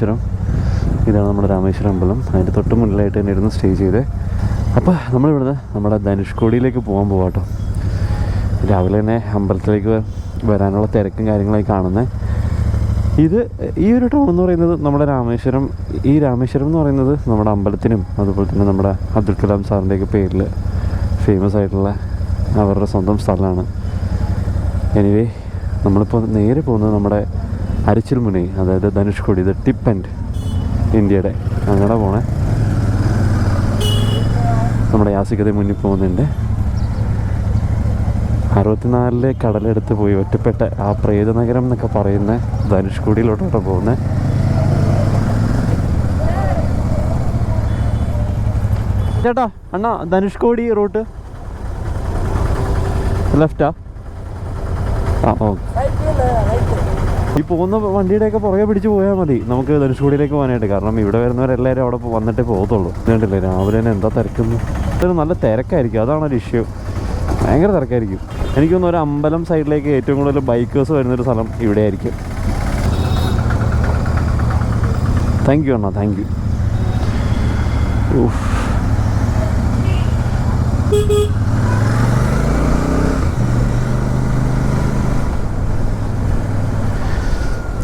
രാമേശ്വരം. ഇതാണ് നമ്മുടെ രാമേശ്വരം അമ്പലം. അതിന്റെ തൊട്ട് മുന്നിലായിട്ട് തന്നെ ഇരുന്ന് സ്റ്റേ ചെയ്തേ. അപ്പോൾ നമ്മളിവിടുന്ന് നമ്മുടെ ധനുഷ്കോടിയിലേക്ക് പോകാൻ പോവാട്ടോ രാവിലെ തന്നെ അമ്പലത്തിലേക്ക് വരാനുള്ള തിരക്കും കാര്യങ്ങളായി കാണുന്നത് ഇത് ഈ ഒരു ടൗൺ എന്ന് പറയുന്നത് നമ്മുടെ രാമേശ്വരം. ഈ രാമേശ്വരം എന്ന് പറയുന്നത് നമ്മുടെ അമ്പലത്തിനും അതുപോലെ തന്നെ നമ്മുടെ അബ്ദുൽ കലാം സാറിന്റെയൊക്കെ പേരിൽ ഫേമസ് ആയിട്ടുള്ള അവരുടെ സ്വന്തം സ്ഥലമാണ്. എനിവേ നമ്മളിപ്പോൾ നേരെ പോകുന്നത് നമ്മുടെ അരിച്ചിൽ മുനി അതായത് ധനുഷ്കോടി ദ ടിപ്പ് ആൻഡ് ഇന്ത്യയുടെ അങ്ങനെ പോണേ? നമ്മുടെ യാസികത മുന്നിൽ പോകുന്നുണ്ട്. അറുപത്തിനാലിലെ കടലെടുത്ത് പോയി ഒറ്റപ്പെട്ട ആ പ്രേതനഗരം എന്നൊക്കെ പറയുന്ന ധനുഷ്കോടിയിലോട്ടോട്ട് പോകുന്നത്. ചേട്ടാ അണ്ണാ ധനുഷ്കോടി റൂട്ട്. ലെഫ്റ്റാ? ആ ഓ. ഈ പോകുന്ന വണ്ടിയുടെയൊക്കെ പുറകെ പിടിച്ച് പോയാൽ മതി. നമുക്ക് ധനുഷ്കോടിയിലേക്ക് പോകാനായിട്ട്. കാരണം ഇവിടെ വരുന്നവരെല്ലാവരും അവിടെ വന്നിട്ട് പോകത്തുള്ളൂ. കണ്ടില്ലേ? രാവിലെ തന്നെ എന്താ തിരക്കുന്നു? ഇതൊരു നല്ല തിരക്കായിരിക്കും. അതാണ് ഒരു ഇഷ്യൂ ഭയങ്കര തിരക്കായിരിക്കും. എനിക്ക് തോന്നുന്നു ഒരു അമ്പലം സൈഡിലേക്ക് ഏറ്റവും കൂടുതൽ ബൈക്കേഴ്സ് വരുന്നൊരു സ്ഥലം ഇവിടെ ആയിരിക്കും താങ്ക് യു അണ്ണാ താങ്ക് യു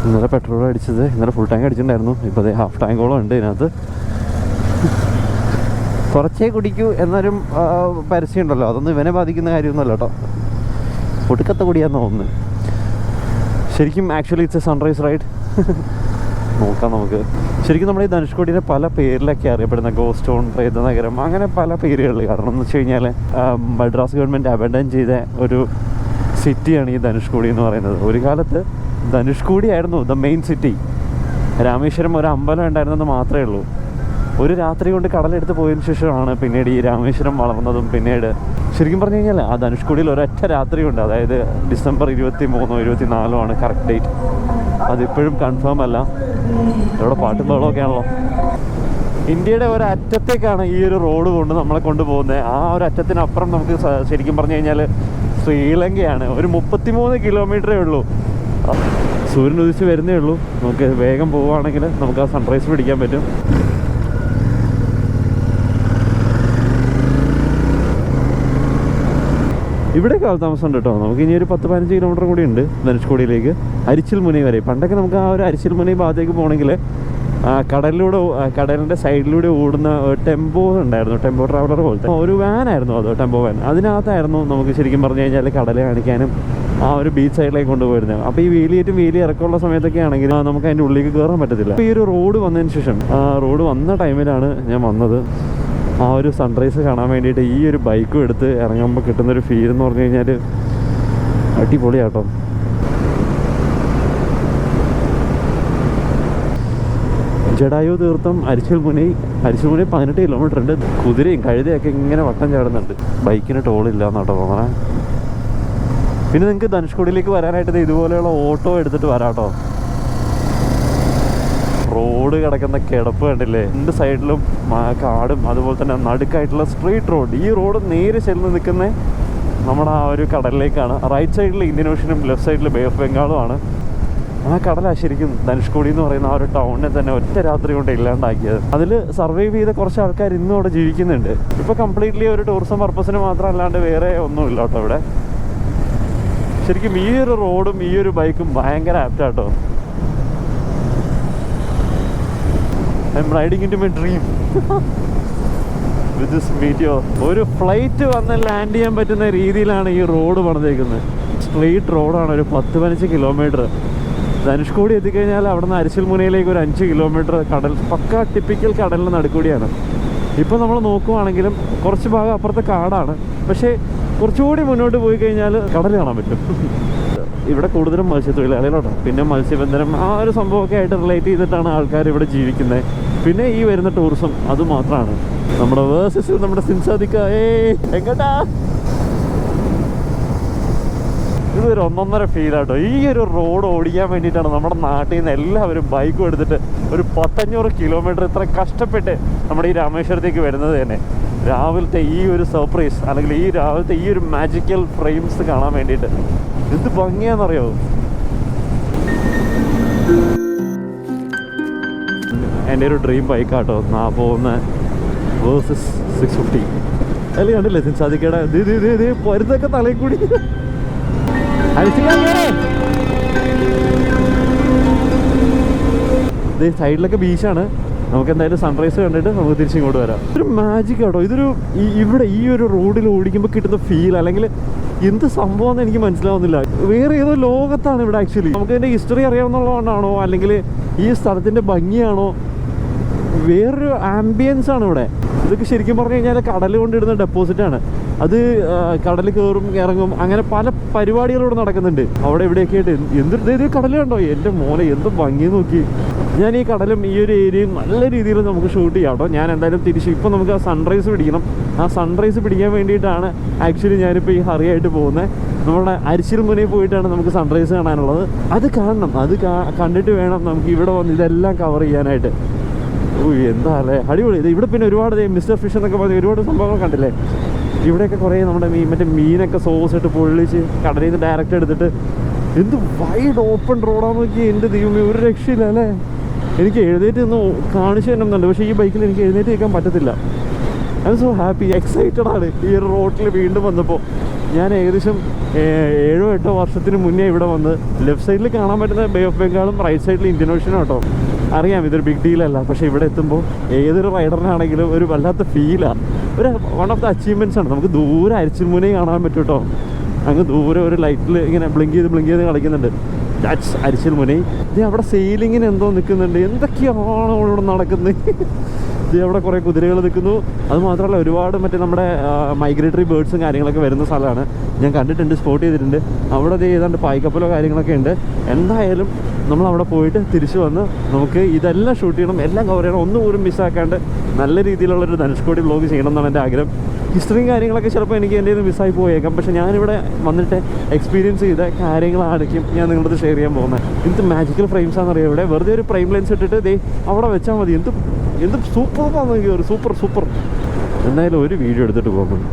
ഇന്നലെ പെട്രോൾ അടിച്ചത്. ഇന്നലെ ഫുൾ ടാങ്ക് അടിച്ചിട്ടുണ്ടായിരുന്നു. ഇപ്പോൾ അതേ ഹാഫ് ടാങ്കോളം ഉണ്ട് ഇതിനകത്ത്. കുറച്ചേ കുടിക്കൂ എന്നാലും പരസ്യം ഉണ്ടല്ലോ. അതൊന്നും ഇവനെ ബാധിക്കുന്ന കാര്യമൊന്നുമല്ല കേട്ടോ. ഒടുക്കത്തെ കുടിയാന്ന് തോന്നുന്നു. ശരിക്കും actually it's a sunrise ride നോക്കാം നമുക്ക്. ശരിക്കും നമ്മൾ ഈ ധനുഷ്കോടിയുടെ പല പേരിലൊക്കെ അറിയപ്പെടുന്ന ഗോസ്റ്റ് ടൗൺ പ്രേതനഗരം അങ്ങനെ പല പേരുകളിൽ കാരണം എന്ന് വെച്ച് കഴിഞ്ഞാൽ മദ്രാസ് ഗവൺമെന്റ് അബൻഡൻ ചെയ്ത ഒരു സിറ്റിയാണ് ഈ ധനുഷ്കോടി എന്ന് പറയുന്നത്. ഒരു കാലത്ത് ധനുഷ്കോടി ആയിരുന്നു ദ മെയിൻ സിറ്റി രാമേശ്വരം ഒരു അമ്പലം ഉണ്ടായിരുന്നെന്ന് മാത്രമേ ഉള്ളൂ. ഒരു രാത്രി കൊണ്ട് കടലെടുത്ത് പോയതിനു ശേഷമാണ് പിന്നീട് ഈ രാമേശ്വരം വളർന്നതും പിന്നീട് ശരിക്കും പറഞ്ഞു കഴിഞ്ഞാൽ ആ ധനുഷ്കോടിയിൽ ഒരൊറ്റ രാത്രി രാത്രിയുണ്ട് അതായത് ഡിസംബർ ഇരുപത്തി മൂന്നോ ഇരുപത്തി നാലോ ആണ് കറക്റ്റ് ഡേറ്റ് അതിപ്പോഴും കൺഫേം അല്ല. ഇവിടെ പാട്ടും ബഹളമൊക്കെ ആണല്ലോ. ഇന്ത്യയുടെ ഒരു അറ്റത്തേക്കാണ് ഈ ഒരു റോഡ് കൊണ്ട് നമ്മളെ കൊണ്ടുപോകുന്നത് ആ ഒരു അറ്റത്തിനപ്പുറം നമുക്ക് ശരിക്കും പറഞ്ഞു കഴിഞ്ഞാൽ ശ്രീലങ്കയാണ്. ഒരു മുപ്പത്തിമൂന്ന് കിലോമീറ്ററേ ഉള്ളൂ. സൂര്യൻ ഉദിച്ച് വരുന്നേ ഉള്ളൂ. നമുക്ക് വേഗം പോവുകയാണെങ്കിൽ നമുക്ക് ആ സൺറൈസ് പിടിക്കാൻ പറ്റും. ഇവിടെ കാലതാമസം ഉണ്ട് കേട്ടോ. നമുക്ക് ഇനി ഒരു പത്ത് പതിനഞ്ച് കിലോമീറ്റർ കൂടി ഉണ്ട് ധനുഷ്കോടിയിലേക്ക്. അരിച്ചിൽ മുനി വരെ. പണ്ടൊക്കെ നമുക്ക് ആ ഒരു അരിച്ചിൽ മുനി ഭാഗത്തേക്ക് പോകണമെങ്കിൽ കടലിലൂടെ കടലിന്റെ സൈഡിലൂടെ ഓടുന്ന ടെമ്പോ ഉണ്ടായിരുന്നു. ടെമ്പോ ട്രാവലർ പോലത്തെ. ഒരു വാനായിരുന്നു അത് ടെമ്പോ വാൻ അതിനകത്തായിരുന്നു നമുക്ക് ശരിക്കും പറഞ്ഞു കഴിഞ്ഞാൽ കടൽ കാണിക്കാനും ആ ഒരു ബീച്ച് സൈഡിലേക്ക് കൊണ്ടുപോയിരുന്നത് അപ്പോൾ ഈ വേലിയേറ്റും വേലി ഇറക്കമുള്ള സമയത്തൊക്കെ ആണെങ്കിൽ നമുക്ക് അതിന്റെ ഉള്ളിലേക്ക് കയറാൻ പറ്റത്തില്ല. അപ്പോൾ ഈ ഒരു റോഡ് വന്നതിന് ശേഷം റോഡ് വന്ന ടൈമിലാണ് ഞാൻ വന്നത്. ആ ഒരു സൺറൈസ് കാണാൻ വേണ്ടിയിട്ട് ഈ ഒരു ബൈക്കും എടുത്ത് ഇറങ്ങുമ്പോൾ കിട്ടുന്ന ഒരു ഫീൽ എന്ന് പറഞ്ഞു കഴിഞ്ഞാൽ അടിപൊളിയാട്ടോ. ജഡായു തീർത്ഥം അരിച്ചൽ മുനി അരിച്ചൽ മുനി പതിനെട്ട് കിലോമീറ്റർ ഉണ്ട്. കുതിരയും കഴുതയൊക്കെ ഇങ്ങനെ വട്ടം ചാടുന്നുണ്ട്. ബൈക്കിന് ടോളില്ല എന്നാട്ടോ തോന്നണേ. പിന്നെ നിങ്ങൾക്ക് ധനുഷ്കോടിയിലേക്ക് വരാനായിട്ട് ഇതുപോലെയുള്ള ഓട്ടോ എടുത്തിട്ട് വരാം കേട്ടോ റോഡ് കിടക്കുന്ന കിടപ്പ് കണ്ടില്ലേ? രണ്ട് സൈഡിലും കാടും അതുപോലെ തന്നെ നടുക്കായിട്ടുള്ള സ്ട്രീറ്റ് റോഡ്. ഈ റോഡ് നേരെ ചെന്ന് നിൽക്കുന്ന നമ്മുടെ ആ ഒരു കടലിലേക്കാണ്. റൈറ്റ് സൈഡിൽ ഇന്ത്യൻ ഓഷ്യനും ലെഫ്റ്റ് സൈഡിൽ ബേ ഓഫ് ബംഗാളുമാണ് ആ കടലാണ് ശരിക്കും ധനുഷ്കോടി എന്ന് പറയുന്ന ആ ഒരു ടൗണിനെ തന്നെ ഒറ്റ രാത്രി കൊണ്ട് ഇല്ലാണ്ടാക്കിയത്. അതിൽ സർവൈവ് ചെയ്ത കുറച്ച് ആൾക്കാർ ഇന്നും അവിടെ ജീവിക്കുന്നുണ്ട്. ഇപ്പോൾ കംപ്ലീറ്റ്ലി ഒരു ടൂറിസം പർപ്പസിന് മാത്രം അല്ലാണ്ട് വേറെ ഒന്നുമില്ല കേട്ടോ ഇവിടെ. ശരിക്കും ഈ ഒരു റോഡും ഈ ഒരു ബൈക്കും ഭയങ്കര ആപ്റ്റാട്ടോ I'm riding into my dream with this Meteor ഒരു ഫ്ലൈറ്റ് വന്ന് ലാൻഡ് ചെയ്യാൻ പറ്റുന്ന രീതിയിലാണ് ഈ റോഡ് പണിതേക്കുന്നത്. സ്ട്രെയിറ്റ് റോഡാണ് ഒരു പത്ത് പതിനഞ്ച് കിലോമീറ്റർ ധനുഷ്കോടി എത്തിക്കഴിഞ്ഞാൽ അവിടുന്ന് അരിശൽ മുനയിലേക്ക് ഒരു അഞ്ച് കിലോമീറ്റർ കടൽ പക്ക ടിപ്പിക്കൽ കടലിന് നടുക്കൂടിയാണ്. ഇപ്പോൾ നമ്മൾ നോക്കുവാണെങ്കിലും കുറച്ച് ഭാഗം അപ്പുറത്തെ കാടാണ്. പക്ഷേ കുറച്ചുകൂടി മുന്നോട്ട് പോയി കഴിഞ്ഞാൽ കടൽ കാണാൻ പറ്റും. ഇവിടെ കൂടുതലും മത്സ്യത്തൊഴിലാളികളോട്ടോ പിന്നെ മത്സ്യബന്ധനം ആ ഒരു സംഭവമൊക്കെ ആയിട്ട് റിലേറ്റ് ചെയ്തിട്ടാണ് ആൾക്കാർ ഇവിടെ ജീവിക്കുന്നത്. പിന്നെ ഈ വരുന്ന ടൂറിസം അത് മാത്രമാണ്. നമ്മുടെ വേഴ്സസ് നമ്മുടെ സിൻസാദിക്ക എങ്ങോട്ടാ? ഇതൊരു ഒന്നൊന്നര ഫീലാട്ടോ ഈ ഒരു റോഡ് ഓടിക്കാൻ വേണ്ടിയിട്ടാണ് നമ്മുടെ നാട്ടിൽ നിന്ന് എല്ലാവരും ബൈക്കും എടുത്തിട്ട് ഒരു പത്തഞ്ഞൂറ് കിലോമീറ്റർ ഇത്ര കഷ്ടപ്പെട്ട് നമ്മുടെ ഈ രാമേശ്വരത്തേക്ക് വരുന്നത് തന്നെ. രാവിലത്തെ ഈ ഒരു സർപ്രൈസ് അല്ലെങ്കിൽ ഈ രാവിലത്തെ ഈ ഒരു മാജിക്കൽ ഫ്രെയിംസ് കാണാൻ വേണ്ടിയിട്ട് എന്ത് ഭംഗിയാണെന്നറിയോ? എന്റെ ഒരു ഡ്രീം ബൈക്കാട്ടോ നാ പോകുന്ന വേഴ്സസ് സിക്സ് ഫിഫ്റ്റി അല്ലേ കണ്ടില്ലേ? സാധിക്കട പൊരുത്തൊക്കെ തലയിൽ കൂടി. സൈഡിലൊക്കെ ബീച്ചാണ്. നമുക്ക് എന്തായാലും സൺറൈസ് കണ്ടിട്ട് നമുക്ക് തിരിച്ചിങ്ങോട്ട് വരാം. ഇതൊരു മാജിക് കേട്ടോ ഇതൊരു ഇവിടെ ഈ ഒരു റോഡിൽ ഓടിക്കുമ്പോൾ കിട്ടുന്ന ഫീൽ അല്ലെങ്കിൽ എന്ത് സംഭവം എന്ന് എനിക്ക് മനസ്സിലാവുന്നില്ല. വേറെ ഏതോ ലോകത്താണ് ഇവിടെ ആക്ച്വലി നമുക്ക് ഇതിന്റെ ഹിസ്റ്ററി അറിയാവുന്നതുകൊണ്ടാണോ? അല്ലെങ്കിൽ ഈ സ്ഥലത്തിന്റെ ഭംഗിയാണോ? വേറൊരു ആംബിയൻസ് ആണ് ഇവിടെ. ഇതൊക്കെ ശരിക്കും പറഞ്ഞു കഴിഞ്ഞാൽ കടൽ കൊണ്ടിടുന്ന ഡെപ്പോസിറ്റ് ആണ്. അത് കടൽ കയറും ഇറങ്ങും അങ്ങനെ പല പരിപാടികളും ഇവിടെ നടക്കുന്നുണ്ട്. അവിടെ എവിടെയൊക്കെ ആയിട്ട് എന്ത് എന്തൊരു ഇത് കണ്ടോ? എന്റെ മോനെ എന്ത് ഭംഗി നോക്കി. ഞാൻ ഈ കടലും ഈ ഒരു ഏരിയയും നല്ല രീതിയിൽ നമുക്ക് ഷൂട്ട് ചെയ്യാം കേട്ടോ. ഞാൻ എന്തായാലും തിരിച്ച് ഇപ്പം നമുക്ക് ആ സൺറൈസ് പിടിക്കണം. ആ സൺറൈസ് പിടിക്കാൻ വേണ്ടിയിട്ടാണ് ആക്ച്വലി ഞാനിപ്പോൾ ഈ ഹറി ആയിട്ട് പോകുന്നത് നമ്മുടെ അരിച്ചിൽ മുനയിൽ പോയിട്ടാണ് നമുക്ക് സൺറൈസ് കാണാനുള്ളത്. അത് കാണണം. അത് കണ്ടിട്ട് വേണം നമുക്ക് ഇവിടെ വന്ന് ഇതെല്ലാം കവർ ചെയ്യാനായിട്ട്. ഓ എന്താ അല്ലേ അടിപൊളി. ഇത് ഇവിടെ പിന്നെ ഒരുപാട് മിസ്റ്റർ ഫിഷ് എന്നൊക്കെ പറഞ്ഞ് ഒരുപാട് സംഭവങ്ങൾ കണ്ടില്ലേ? ഇവിടെയൊക്കെ കുറേ നമ്മുടെ മീൻ മറ്റേ മീനൊക്കെ സോസ് ഇട്ട് പൊള്ളിച്ച് കടലിൽ നിന്ന് ഡയറക്റ്റ് എടുത്തിട്ട് എന്ത് വൈഡ് ഓപ്പൺ റോഡാന്ന് നോക്കി എന്റെ ദൈവമേ. ഒരു രക്ഷയില്ല അല്ലേ? എനിക്ക് എഴുന്നേറ്റ് നിന്ന് കാണിച്ചു തരണമെന്നുണ്ട് പക്ഷേ ഈ ബൈക്കിൽ എനിക്ക് എഴുന്നേറ്റ് നിൽക്കാൻ പറ്റത്തില്ല. I'm so happy excited ആണ് ഈ ഒരു റോട്ടിൽ വീണ്ടും വന്നപ്പോൾ. ഞാൻ ഏകദേശം ഏഴോ എട്ടോ വർഷത്തിന് മുന്നേ ഇവിടെ വന്ന് ലെഫ്റ്റ് സൈഡിൽ കാണാൻ പറ്റുന്ന ബേ ഓഫ് ബംഗാളും റൈറ്റ് സൈഡിൽ ഇന്ത്യൻ ഓഷ്യനും കേട്ടോ. അറിയാം ഇതൊരു ബിഗ് ഡീലല്ല പക്ഷേ ഇവിടെ എത്തുമ്പോൾ ഏതൊരു റൈഡറിനാണെങ്കിലും ഒരു വല്ലാത്ത ഫീലാണ് ഒരു വൺ ഓഫ് ദ അച്ചീവ്മെന്റ്സ് ആണ്. നമുക്ക് ദൂരെ അരിച്ചിൽമുനയും കാണാൻ പറ്റും കേട്ടോ. അങ്ങ് ദൂരെ ഒരു ലൈറ്റിൽ ഇങ്ങനെ ബ്ലിങ്ക് ചെയ്ത് ബ്ലിങ്ക് ചെയ്ത് കളിക്കുന്നുണ്ട്. ദാറ്റ്സ് അരിച്ചിൽ മുനി. ഇത് അവിടെ സെയിലിങ്ങിന് എന്തോ നിൽക്കുന്നുണ്ട് എന്തൊക്കെയാണ് ഇവിടെ നടക്കുന്നത്? ഇത് അവിടെ കുറേ കുതിരകൾ നിൽക്കുന്നു. അത് മാത്രമല്ല ഒരുപാട് മറ്റേ നമ്മുടെ മൈഗ്രേറ്ററി ബേർഡ്സും കാര്യങ്ങളൊക്കെ വരുന്ന സ്ഥലമാണ്. ഞാൻ കണ്ടിട്ടുണ്ട് സ്പോട്ട് ചെയ്തിട്ടുണ്ട്. അവിടെ ദേ ഏതാണ്ട് പായ്ക്കപ്പലോ കാര്യങ്ങളൊക്കെ ഉണ്ട്. എന്തായാലും നമ്മൾ അവിടെ പോയിട്ട് തിരിച്ചു വന്ന് നമുക്ക് ഇതെല്ലാം ഷൂട്ട് ചെയ്യണം. എല്ലാം കവർ ചെയ്യണം. ഒന്നും പോലും മിസ്സാക്കാണ്ട് നല്ല രീതിയിലുള്ളൊരു ധനുഷ്കോടി ബ്ലോഗ് ചെയ്യണം എന്നാണ് എന്റെ ആഗ്രഹം. ഹിസ്റ്ററിയും കാര്യങ്ങളൊക്കെ ചിലപ്പോൾ എനിക്ക് എന്റെ മിസ്സായി പോയേക്കാം. പക്ഷേ ഞാനിവിടെ വന്നിട്ട് എക്സ്പീരിയൻസ് ചെയ്ത കാര്യങ്ങളായിരിക്കും ഞാൻ നിങ്ങളത് ഷെയർ ചെയ്യാൻ പോകുന്നത്. എന്ത് മാജിക്കൽ ഫ്രെയിംസ് ആണെന്നറിയാം ഇവിടെ? വെറുതെ ഒരു ഫ്രെയിം ലെൻസ് ഇട്ടിട്ട് ദേ അവിടെ വെച്ചാൽ മതി. എന്ത് എന്ത് സൂപ്പർ ഒരു സൂപ്പർ സൂപ്പർ എന്തായാലും ഒരു വീഡിയോ എടുത്തിട്ട് പോകുന്നു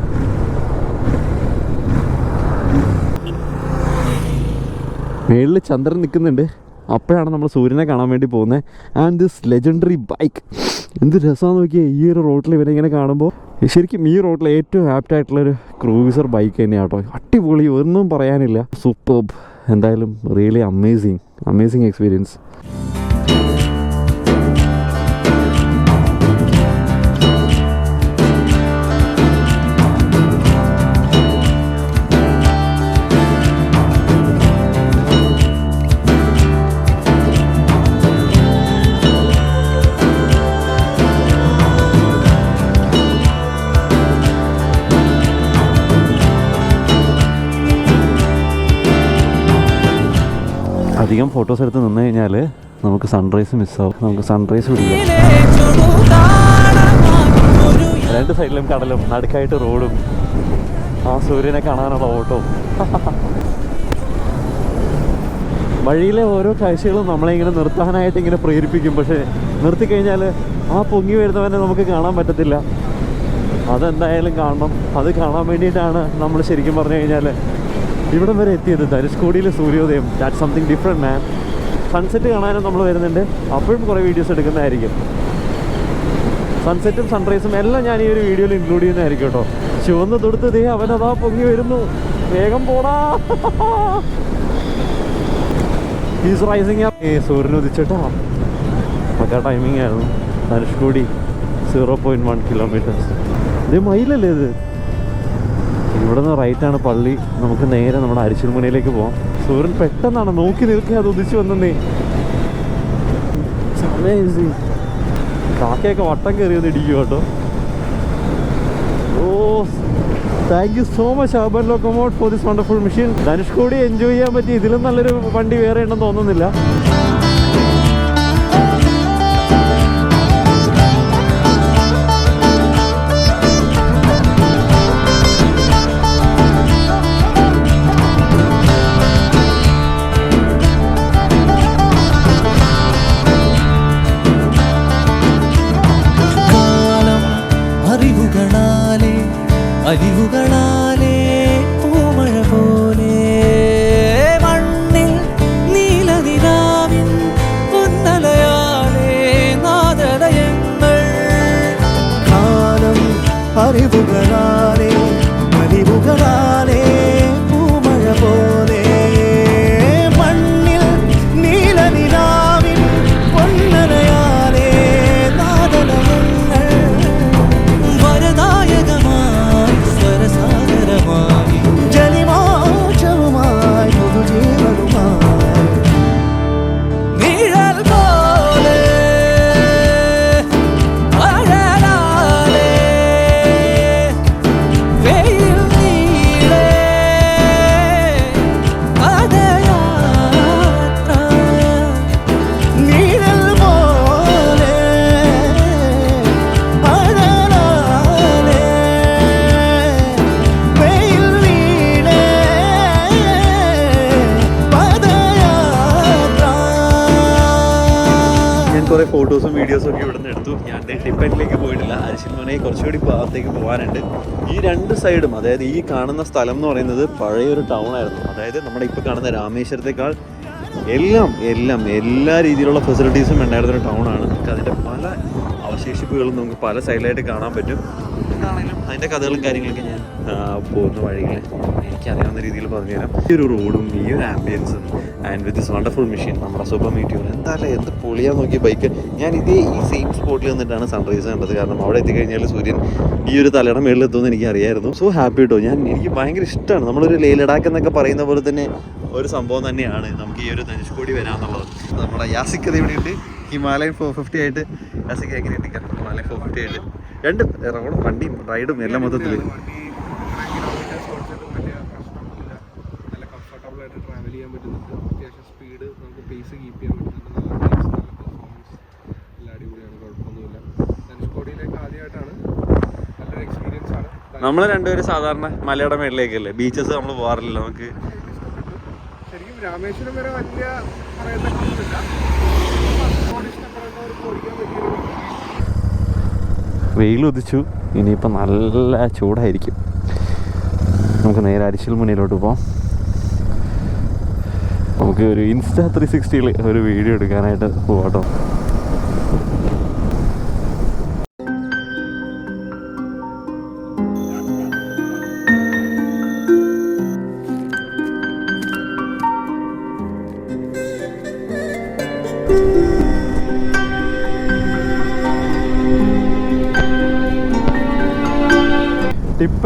മേളിൽ ചന്ദ്രൻ നിൽക്കുന്നുണ്ട് അപ്പോഴാണ് നമ്മൾ സൂര്യനെ കാണാൻ വേണ്ടി പോകുന്നത്. ആൻഡ് ദിസ് ലെജൻഡറി ബൈക്ക് എന്ത് രസമാണെന്ന് നോക്കിയാൽ ഈ ഒരു റോട്ടിൽ ഇവരെ ഇങ്ങനെ കാണുമ്പോൾ ശരിക്കും ഈ റോട്ടിൽ ഏറ്റവും ആപ്റ്റായിട്ടുള്ളൊരു ക്രൂവിസർ ബൈക്ക് തന്നെയാണ് കേട്ടോ. അടിപൊളി ഒന്നും പറയാനില്ല. സൂപ്പർ എന്തായാലും റിയലി അമേസിങ് അമേസിങ് എക്സ്പീരിയൻസ് അധികം ഫോട്ടോസ് എടുത്ത് നിന്ന് കഴിഞ്ഞാൽ നമുക്ക് സൺറൈസ് മിസ്സാവും നമുക്ക് സൺറൈസ് രണ്ട് സൈഡിലും കടലും നടുക്കായിട്ട് റോഡും ആ സൂര്യനെ കാണാനുള്ള ഓട്ടവും. വഴിയിലെ ഓരോ കാഴ്ചകളും നമ്മളെ ഇങ്ങനെ നിർത്താനായിട്ട് ഇങ്ങനെ പ്രേരിപ്പിക്കും. പക്ഷേ നിർത്തിക്കഴിഞ്ഞാൽ ആ പൊങ്ങി വരുന്നവനെ നമുക്ക് കാണാൻ പറ്റത്തില്ല. അതെന്തായാലും കാണണം. അത് കാണാൻ വേണ്ടിയിട്ടാണ് നമ്മൾ ശരിക്കും പറഞ്ഞു കഴിഞ്ഞാൽ ഇവിടം വരെ എത്തിയത് ധനുഷ്കോടിയിലെ സൂര്യോദയം. That something different man sunset കാണാനും നമ്മൾ വരുന്നുണ്ട്. അപ്പോഴും കുറേ വീഡിയോസ് എടുക്കുന്നതായിരിക്കും. സൺസെറ്റും സൺറൈസും എല്ലാം ഞാൻ ഈ ഒരു വീഡിയോയിൽ ഇൻക്ലൂഡ് ചെയ്യുന്നതായിരിക്കും കേട്ടോ. ചുവന്ന് തൊടുത്ത് ദേ അവൻ അതാ പൊങ്ങി വരുന്നു. വേഗം പോടാ. ഈസ് റൈസിങ് സൂര്യൻ ഉദിച്ചിട്ടോ? പക്ക ടൈമിംഗ് ആയിരുന്നു. Dhanushkodi zero point one kilometres ഇത് മയിലല്ലേ ഇത്? ഇവിടെ നിന്ന് റൈറ്റാണ് പള്ളി. നമുക്ക് നേരെ നമ്മുടെ അരിശുൽമുനയിലേക്ക് പോവാം. സൂര്യൻ പെട്ടെന്നാണ് നോക്കി നിൽക്കുക അത് ഉദിച്ചു വന്നേ. കാക്കയൊക്കെ വട്ടം കയറിയൊന്ന് ഇടിക്കും കേട്ടോ. ഓ thank you so much Urban Locomote for this wonderful machine Dhanushkodi enjoy ചെയ്യാൻ പറ്റി. ഇതിലും നല്ലൊരു വണ്ടി വേറെ ഉണ്ടെന്ന് തോന്നുന്നില്ല. അലിവുകളാലേ രണ്ട് സൈഡും അതായത് ഈ കാണുന്ന സ്ഥലം എന്ന് പറയുന്നത് പഴയൊരു ടൗൺ ആയിരുന്നു. അതായത് നമ്മുടെ ഇപ്പോൾ കാണുന്ന രാമേശ്വരത്തേക്കാൾ എല്ലാം എല്ലാം എല്ലാ രീതിയിലുള്ള ഫെസിലിറ്റീസും ഉണ്ടായിരുന്ന ഒരു ടൗൺ ആണ്. നമുക്ക് അതിന്റെ പല അവശേഷിപ്പുകളും നമുക്ക് പല സൈഡിലായിട്ട് കാണാൻ പറ്റും. അതിന്റെ കഥകളും കാര്യങ്ങളൊക്കെ ഞാൻ പോകുന്ന പോകുന്ന എനിക്ക് അറിയാവുന്ന രീതിയിൽ പറഞ്ഞു തരാം ഈ ഒരു റോഡും ഈ ഒരു ആംബിയൻസും and with this wonderful machine നമ്മുടെ സൂപ്പർ മീറ്റിയോ എന്തായാലും എന്ത് പൊളിയാൻ നോക്കിയ ബൈക്ക് ഞാൻ ഇതേ ഈ സെയിം സ്പോട്ടിൽ നിന്നിട്ടാണ് സൺറൈസ് കണ്ടത്. കാരണം അവിടെ എത്തിക്കഴിഞ്ഞാൽ സൂര്യൻ ഈ ഒരു തലയുടെ മേളിൽ എത്തുമെന്ന് എനിക്ക് അറിയായിരുന്നു സോ ഹാപ്പി കേട്ടോ ഞാൻ എനിക്ക് ഭയങ്കര ഇഷ്ടമാണ് നമ്മളൊരു ലേ ലഡാക്ക് എന്നൊക്കെ പറയുന്ന പോലെ തന്നെ ഒരു സംഭവം തന്നെയാണ് നമുക്ക് ഈ ഒരു ധനുഷ്കോടി വരാന്നുള്ളത്. നമ്മുടെ യാസിക്കത് ഇവിടെ ഉണ്ട്. ഹിമാലയൻ ഫോർ ഫിഫ്റ്റി ആയിട്ട് യാസിക്ക എങ്ങനെയുണ്ട് ഹിമാലയൻ ഫോർ ഫിഫ്റ്റി ആയിട്ട്. രണ്ട് റോഡും വണ്ടിയും റൈഡും എല്ലാം മൊത്തത്തിൽ വണ്ടി കിലോമീറ്റേഴ്സ് ഓടിച്ചിട്ടും വലിയ നല്ല കംഫർട്ടബിൾ ആയിട്ട് ട്രാവൽ ചെയ്യാൻ പറ്റുന്നുണ്ട്. അത്യാവശ്യം സ്പീഡ് നമുക്ക് പേസ് കീപ്പ് ചെയ്യാൻ പറ്റുന്നുണ്ട്. നല്ല പേസ് നല്ല പെർഫോമൻസ് എല്ലാം അടിപൊളിയാണ് കുഴപ്പമൊന്നുമില്ല. ധനുഷ്കോടിയിലേക്ക് എക്സ്പീരിയൻസ് ആണ്. നമ്മൾ രണ്ടുപേരും സാധാരണ മലയുടെ മേളിലേക്കല്ലേ? ബീച്ചസ് നമ്മൾ പോകാറില്ല നമുക്ക്. ശരിക്കും രാമേശ്വരം വരെ വലിയ ധനുഷ്കോടി ഇഷ്ടപ്പെടുന്നവർക്ക് ഓടിക്കാൻ പറ്റിയൊരു വെയിൽ ഉദിച്ചു ഇനിയിപ്പോൾ നല്ല ചൂടായിരിക്കും. നമുക്ക് നേരെ അരിശിൽ മുന്നിലോട്ട് പോവാം. നമുക്ക് ഒരു ഇൻസ്റ്റാ ത്രീ സിക്സ്റ്റിയിൽ ഒരു വീഡിയോ എടുക്കാനായിട്ട് പോവാട്ടോ.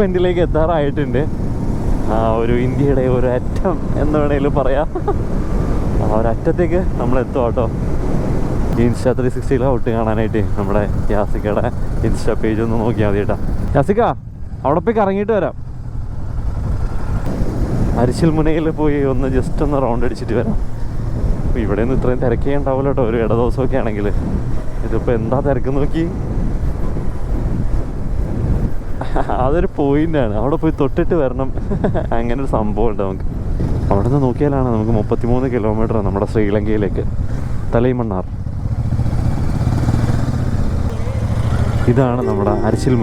എൻഡിലേക്ക് എത്താറായിട്ടുണ്ട്. ഒരു ഇന്ത്യയുടെ ഒരു അറ്റം എന്ന് വേണേലും പറയാം. ആ ഒരറ്റത്തേക്ക് നമ്മൾ എത്തും കേട്ടോ. ഇൻസ്റ്റാ ത്രീ സിക്സ്റ്റിയിലെ ഔട്ട് കാണാനായിട്ട് നമ്മുടെ യാസിക്കയുടെ ഇൻസ്റ്റാ പേജ് ഒന്ന് നോക്കിയാൽ മതി കേട്ടോ. യാസിക്ക അവിടെ പോയി കറങ്ങിയിട്ട് വരാം. അരിശിൽ മുനയിൽ പോയി ഒന്ന് ജസ്റ്റ് ഒന്ന് റൗണ്ട് അടിച്ചിട്ട് വരാം. ഇവിടെ നിന്ന് ഇത്രയും തിരക്കേ ഉണ്ടാവില്ല കേട്ടോ. ഒരു ഇട ദിവസമൊക്കെ ആണെങ്കിൽ. ഇതിപ്പോൾ എന്താ തിരക്ക് നോക്കി? അതൊരു പോയിന്റാണ് അവിടെ പോയി തൊട്ടിട്ട് വരണം. അങ്ങനെ ഒരു സംഭവം ഉണ്ട് നമുക്ക്. അവിടെ നിന്ന് നോക്കിയാലാണ് നമുക്ക് മുപ്പത്തിമൂന്ന് കിലോമീറ്റർ നമ്മുടെ ശ്രീലങ്കയിലേക്ക്. തലൈമണ്ണാർ. ഇതാണ് നമ്മുടെ അരിശിൽ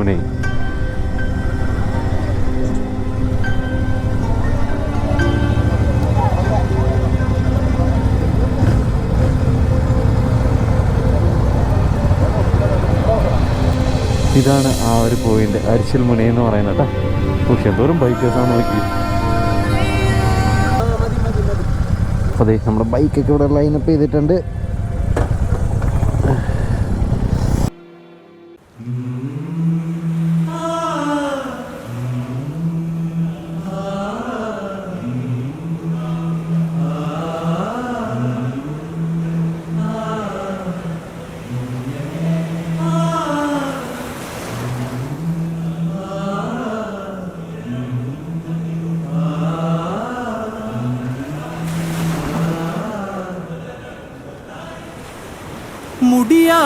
ഇതാണ് ആ ഒരു പോയിന്റ് അരിശിൽ മുന എന്ന് പറയുന്നത് പക്ഷെ എന്തോരം ബൈക്കേഴ്സാണ് നോക്കി അതെ നമ്മുടെ ബൈക്കൊക്കെ ഇവിടെ ലൈനപ്പ് ചെയ്തിട്ടുണ്ട്.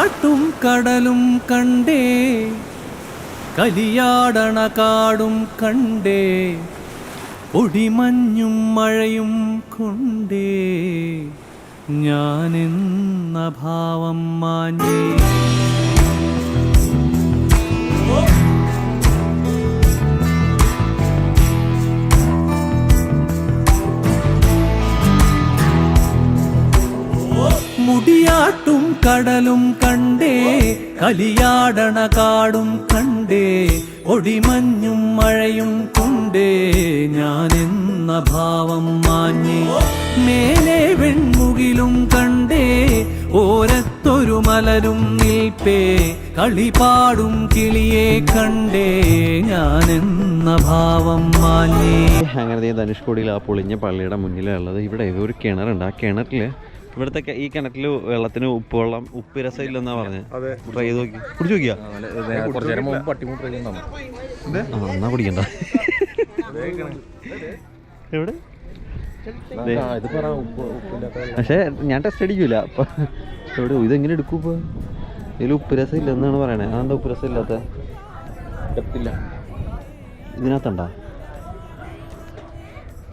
മുടിയാട്ടും കടലും കണ്ടേ. കലിയാടണ കാടും കണ്ടേ. പൊടിമഞ്ഞും മഴയും കൊണ്ടേ. ഞാനെന്ന ഭാവം മാഞ്ഞേ. കടലും കണ്ടേ കലിയാടണ കാടും കണ്ടേ ഒടിമഞ്ഞും മഴയും കൊണ്ടേ എന്ന ഭാവം മാഞ്ഞേ മേലെ വെൺമുകിലും കണ്ടേ ഓരത്തൊരു മലരും നിൽപ്പേ കളിപാടും കിളിയെ കണ്ടേ ഞാൻ എന്ന ഭാവം മാഞ്ഞേ. അങ്ങനെ ധനുഷ്കോടിയിൽ ആ പൊളിഞ്ഞ പള്ളിയുടെ മുന്നിലുള്ളത് ഇവിടെ ഒരു കിണറുണ്ട്. ആ കിണറ്റിൽ ഇവിടുത്തെ ഈ കിണറ്റിൽ വെള്ളത്തിന് ഉപ്പ് വെള്ളം ഉപ്പ് രസം ഇല്ലെന്നാ പറഞ്ഞത് ട്രൈ ചെയ്ത് നോക്കി കുടിച്ചു നോക്കിയാ? എന്നാ കുടിക്കണ്ട. എവിടെ? ദേ. പക്ഷേ ഞാൻ ടെസ്റ്റ് അടിക്കൂല. അപ്പൊ എവിടെ ഇതെങ്ങനെ എടുക്കും ഇപ്പൊ? ഇതിൽ ഉപ്പ് രസം ഇല്ലെന്നാണ് പറയണേ? അതെന്താ ഉപ്പ് രസം ഇല്ലാത്ത ഇതിനകത്തുണ്ടാ?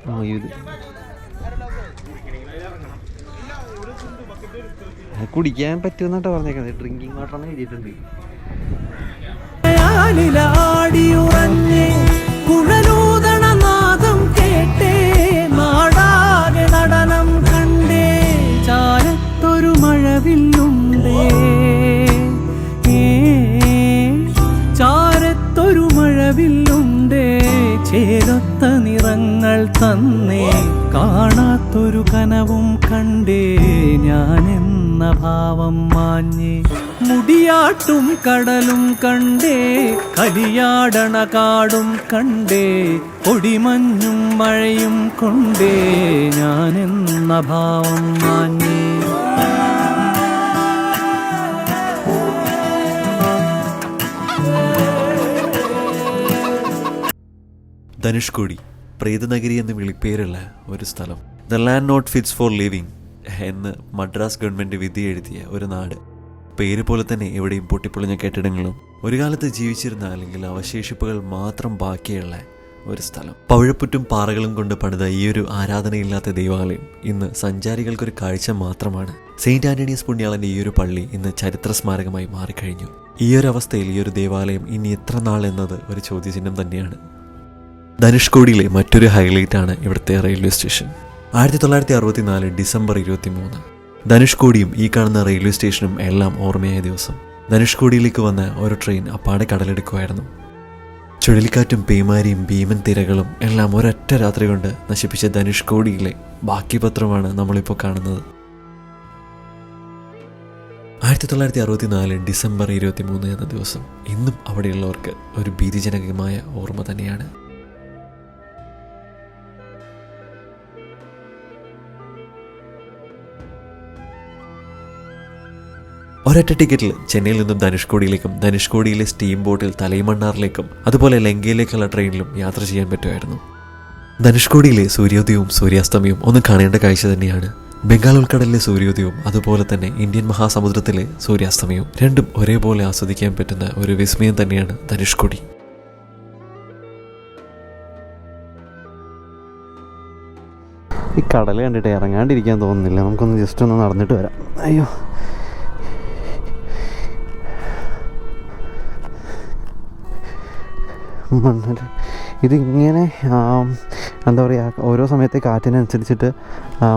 ആ ഇത് അത് കുടിക്കാൻ പറ്റുമെന്നാട്ടോ പറഞ്ഞേക്കുന്നത്. ഡ്രിങ്കിങ് വാട്ടർ എന്ന് എഴുതിയിട്ടുണ്ട്. ചേരത്ത നിറങ്ങൾ തന്നേ. കാണാത്തൊരു കനവും കണ്ടേ ഞാനെന്ന ഭാവം മാഞ്ഞേ മുടിയാട്ടും കടലും കണ്ടേ കലിയാടണ കാടും കണ്ടേ പൊടിമഞ്ഞും മഴയും കൊണ്ടേ ഞാനെന്ന ഭാവം മാഞ്ഞേ ധനുഷ്കോടി പ്രേതനഗരി എന്ന് വിളിപ്പേരുള്ള ഒരു സ്ഥലം. The land not fits for living എന്ന് മദ്രാസ് ഗവൺമെന്റ് വിധി എഴുതിയ ഒരു നാട്. പേര് പോലെ തന്നെ എവിടെയും പൊട്ടിപ്പൊളിഞ്ഞ കെട്ടിടങ്ങളും ഒരു കാലത്ത് ജീവിച്ചിരുന്ന അല്ലെങ്കിൽ അവശേഷിപ്പുകൾ മാത്രം ബാക്കിയുള്ള ഒരു സ്ഥലം. പവിഴപ്പുറ്റും പാറകളും കൊണ്ട് പണിത ഈ ഒരു ആരാധനയില്ലാത്ത ദൈവാലയം ഇന്ന് സഞ്ചാരികൾക്കൊരു കാഴ്ച മാത്രമാണ്. സെയിന്റ് ആന്റണീസ് പുണ്യാളന്റെ ഈ ഒരു പള്ളി ഇന്ന് ചരിത്ര സ്മാരകമായി മാറിക്കഴിഞ്ഞു. ഈ ഒരു അവസ്ഥയിൽ ഈ ഒരു ദേവാലയം ഇനി എത്ര നാൾ എന്നത് ഒരു ചോദ്യചിഹ്നം തന്നെയാണ്. ധനുഷ്കോടിയിലെ മറ്റൊരു ഹൈലൈറ്റ് ആണ് ഇവിടുത്തെ റെയിൽവേ സ്റ്റേഷൻ ആയിരത്തി തൊള്ളായിരത്തി അറുപത്തി നാല് ഡിസംബർ ഇരുപത്തി മൂന്ന് ധനുഷ്കോടിയും ഈ കാണുന്ന റെയിൽവേ സ്റ്റേഷനും എല്ലാം ഓർമ്മയായ ദിവസം. ധനുഷ്കോടിയിലേക്ക് വന്ന ഒരു ട്രെയിൻ അപ്പാടെ കടലെടുക്കുമായിരുന്നു. ചുഴലിക്കാറ്റും പേമാരിയും ഭീമൻ തിരകളും എല്ലാം ഒരൊറ്റ രാത്രി കൊണ്ട് നശിപ്പിച്ച ധനുഷ്കോടിയിലെ ബാക്കി പത്രമാണ് നമ്മളിപ്പോൾ കാണുന്നത്. ആയിരത്തി തൊള്ളായിരത്തി അറുപത്തി നാല് ഡിസംബർ ഇരുപത്തി മൂന്ന് എന്ന ദിവസം ഇന്നും അവിടെയുള്ളവർക്ക് ഒരു ഭീതിജനകമായ ഓർമ്മ തന്നെയാണ്. ഒരൊറ്റ ടിക്കറ്റിൽ ചെന്നൈയിൽ നിന്നും ധനുഷ്കോടിയിലേക്കും ധനുഷ്കോടിയിലെ സ്റ്റീം ബോട്ടിൽ തലൈമണ്ണാറിലേക്കും അതുപോലെ ലങ്കയിലേക്കുള്ള ട്രെയിനിലും യാത്ര ചെയ്യാൻ പറ്റുമായിരുന്നു. ധനുഷ്കോടിയിലെ സൂര്യോദയവും സൂര്യാസ്തമയവും ഒന്ന് കാണേണ്ട കാഴ്ച തന്നെയാണ്. ബംഗാൾ ഉൾക്കടലിലെ സൂര്യോദയവും അതുപോലെ തന്നെ ഇന്ത്യൻ മഹാസമുദ്രത്തിലെ സൂര്യാസ്തമയവും രണ്ടും ഒരേപോലെ ആസ്വദിക്കാൻ പറ്റുന്ന ഒരു വിസ്മയം തന്നെയാണ് ധനുഷ്കോടി. ഈ കടൽ കണ്ടിട്ട് ഇറങ്ങാണ്ടിരിക്കാൻ തോന്നുന്നില്ല. നമുക്കൊന്ന് ജസ്റ്റ് ഒന്ന് നടന്നിട്ട് വരാം. അയ്യോ. മണ്ണൽ ഇതിങ്ങനെ എന്താ പറയുക ഓരോ സമയത്തെ കാറ്റിനനുസരിച്ചിട്ട്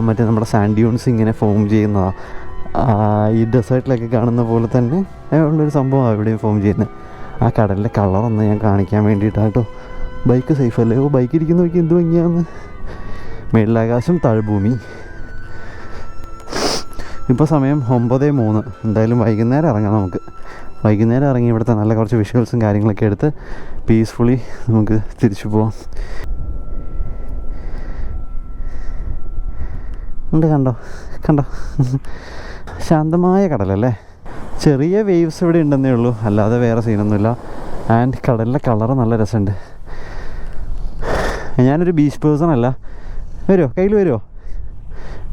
മറ്റേ നമ്മുടെ സാൻഡ് ഡ്യൂൺസ് ഇങ്ങനെ ഫോം ചെയ്യുന്നതാണ് ഈ ഡെസേർട്ടിലൊക്കെ കാണുന്ന പോലെ തന്നെ ഉള്ളൊരു സംഭവമാണ് ഇവിടെയും ഫോം ചെയ്യുന്നത് ആ കടലിന്റെ കളറൊന്ന് ഞാൻ കാണിക്കാൻ വേണ്ടിയിട്ടാട്ടോ. ബൈക്ക് സേഫ് അല്ലേ? ഓ ബൈക്ക് ഇരിക്കുന്ന നോക്കി എന്ത് ഭംഗിയാന്ന്. മേളിലാകാശം താഴ്ഭൂമി. ഇപ്പോൾ സമയം ഒമ്പത് മൂന്ന്. എന്തായാലും വൈകുന്നേരം ഇറങ്ങാം നമുക്ക്. വൈകുന്നേരം ഇറങ്ങി ഇവിടുത്തെ നല്ല കുറച്ച് വിഷ്വൽസും കാര്യങ്ങളൊക്കെ എടുത്ത് പീസ്ഫുള്ളി നമുക്ക് തിരിച്ചു പോവാം. ഉണ്ട് കണ്ടോ? കണ്ടോ? ശാന്തമായ കടലല്ലേ? ചെറിയ വേവ്സ് ഇവിടെ ഉണ്ടെന്നേ ഉള്ളൂ. അല്ലാതെ വേറെ സീനൊന്നുമില്ല ആൻഡ് കടലിലെ കളറ് നല്ല രസമുണ്ട്. ഞാനൊരു ബീച്ച് പേഴ്സൺ അല്ല. വരുമോ കയ്യിൽ വരുമോ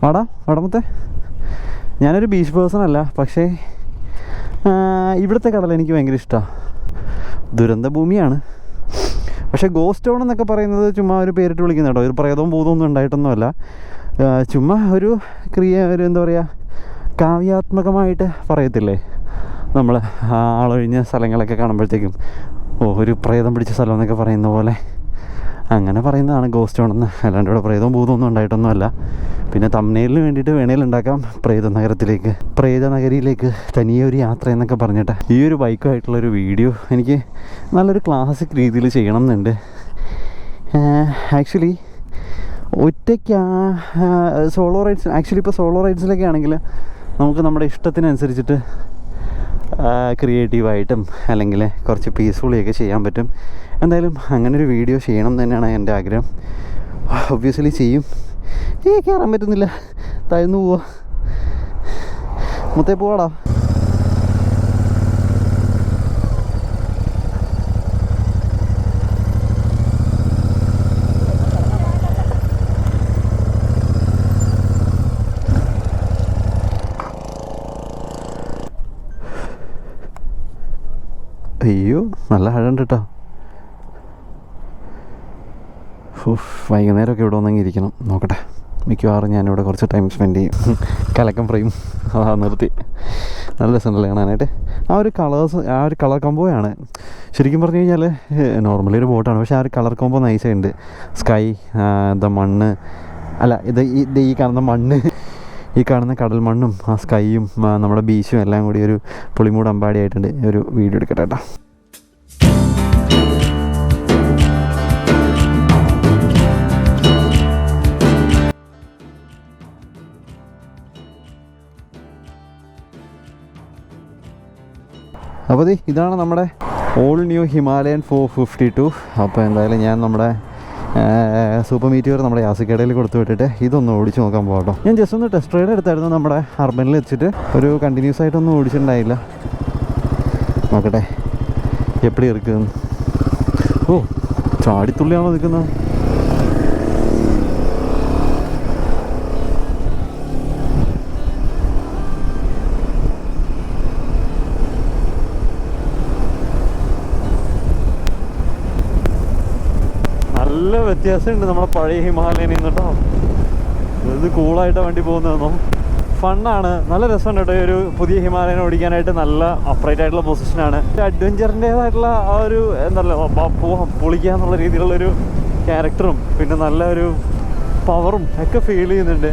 വാടാ വടമത്തെ ഞാനൊരു ബീച്ച് പേഴ്സൺ അല്ല. പക്ഷേ ഇവിടുത്തെ കടൽ എനിക്ക് ഭയങ്കര ഇഷ്ടമാണ് ദുരന്ത ഭൂമിയാണ് പക്ഷേ ഗോസ്റ്റ് ടൗൺ എന്നൊക്കെ പറയുന്നത് ചുമ്മാ ഒരു പേരിട്ട് വിളിക്കുന്ന കേട്ടോ. ഒരു പ്രേതവും ഭൂതവും ഒന്നും ഉണ്ടായിട്ടൊന്നുമല്ല. ചുമ്മാ ഒരു ക്രിയ ഒരു എന്താ പറയുക കാവ്യാത്മകമായിട്ട് പറയത്തില്ലേ? നമ്മൾ ആളൊഴിഞ്ഞ സ്ഥലങ്ങളൊക്കെ കാണുമ്പോഴത്തേക്കും ഓ ഒരു പ്രേതം പിടിച്ച സ്ഥലം എന്നൊക്കെ പറയുന്ന പോലെ അങ്ങനെ പറയുന്നതാണ് ഗോസ്റ്റ് ഉണ്ടെന്ന് അല്ലാണ്ട് ഇവിടെ പ്രേതവും ഭൂതമൊന്നും ഉണ്ടായിട്ടൊന്നുമല്ല. പിന്നെ തമ്മനയിലിന് വേണ്ടിയിട്ട് വേണേൽ ഉണ്ടാക്കാം. പ്രേത നഗരത്തിലേക്ക് പ്രേത നഗരിയിലേക്ക് തനിയെ ഒരു യാത്ര എന്നൊക്കെ പറഞ്ഞിട്ട്. ഈ ഒരു ബൈക്കുമായിട്ടുള്ളൊരു വീഡിയോ എനിക്ക് നല്ലൊരു ക്ലാസിക് രീതിയിൽ ചെയ്യണം എന്നുണ്ട് ആക്ച്വലി ഒറ്റയ്ക്ക് സോളോ റൈഡ്സ് ആക്ച്വലി ഇപ്പോൾ സോളോ റൈഡ്സിലൊക്കെ ആണെങ്കിൽ നമുക്ക് നമ്മുടെ ഇഷ്ടത്തിനനുസരിച്ചിട്ട് ക്രിയേറ്റീവായിട്ടും അല്ലെങ്കിൽ കുറച്ച് പീസ്ഫുള്ളിയൊക്കെ ചെയ്യാൻ പറ്റും. എന്തായാലും അങ്ങനെ ഒരു വീഡിയോ ചെയ്യണം തന്നെയാണ് എന്റെ ആഗ്രഹം. ഒബ്വിയസ്ലി ചെയ്യും. ഏ കയറാൻ പറ്റുന്നില്ല. താഴ്ന്നു പോവാ. മുത്തേ പോവാടാ. അയ്യോ നല്ല ആഴമുണ്ട് കേട്ടോ വൈകുന്നേരമൊക്കെ ഇവിടെ വന്നെങ്കിൽ ഇരിക്കണം. നോക്കട്ടെ. മിക്കവാറും ഞാനിവിടെ കുറച്ച് ടൈം സ്പെൻഡ് ചെയ്യും. കലക്കം ഫ്രെയിം അതാ നിർത്തി. നല്ല രസമുണ്ടല്ലേ കാണാനായിട്ട്. ആ ഒരു കളേഴ്സ് ആ ഒരു കളർ കോമ്പോയാണ് ശരിക്കും പറഞ്ഞു കഴിഞ്ഞാൽ നോർമലി ഒരു ബോട്ടാണ് പക്ഷേ ആ ഒരു കളർ കോമ്പോ നൈസായിട്ടുണ്ട് സ്കൈ ദ മണ്ണ്. അല്ല ഇത് ഇത് ഈ കാണുന്ന മണ്ണ്. ഈ കാണുന്ന കടൽ മണ്ണും ആ സ്കൈയും നമ്മുടെ ബീച്ചും എല്ലാം കൂടി ഒരു പുളിമൂട് അമ്പാടി ആയിട്ടുണ്ട്. ഒരു വീഡിയോ എടുക്കട്ടെ കേട്ടോ അപ്പോൾ ഇതാണ് നമ്മുടെ all new Himalayan four fifty two അപ്പോൾ എന്തായാലും ഞാൻ നമ്മുടെ സൂപ്പർ മീറ്റിയർ നമ്മുടെ യാസിക്കടയിൽ കൊടുത്തു വിട്ടിട്ട് ഇതൊന്ന് ഓടിച്ച് നോക്കാൻ പോകട്ടോ ഞാൻ ജസ്റ്റ് ഒന്ന് ടെസ്റ്റ് റൈഡ് എടുത്തായിരുന്നു നമ്മുടെ അർബനിൽ വെച്ചിട്ട്. ഒരു കണ്ടിന്യൂസ് ആയിട്ടൊന്നും ഓടിച്ചിട്ടുണ്ടായില്ല. നോക്കട്ടെ എപ്പടി ഇറക്കുന്നു? ഓ ചാടിത്തുള്ളിയാണോ നിൽക്കുന്നത് നല്ല വ്യത്യാസമുണ്ട്. നമ്മുടെ പഴയ ഹിമാലയനിൽ നിന്ന് കേട്ടോ ഇത് കൂളായിട്ട് വണ്ടി പോകുന്നതെന്നോ. ഫണ്ണാണ്. നല്ല രസമുണ്ട് കേട്ടോ. ഒരു പുതിയ ഹിമാലയൻ ഓടിക്കാനായിട്ട് നല്ല അപ്രൈറ്റ് ആയിട്ടുള്ള പൊസിഷനാണ് അഡ്വഞ്ചറിന്റെതായിട്ടുള്ള ആ ഒരു എന്താ പറയുക പോവാം പൊളിക്കുക എന്നുള്ള രീതിയിലുള്ളൊരു ക്യാരക്ടറും പിന്നെ നല്ല ഒരു പവറും ഒക്കെ ഫീൽ ചെയ്യുന്നുണ്ട്.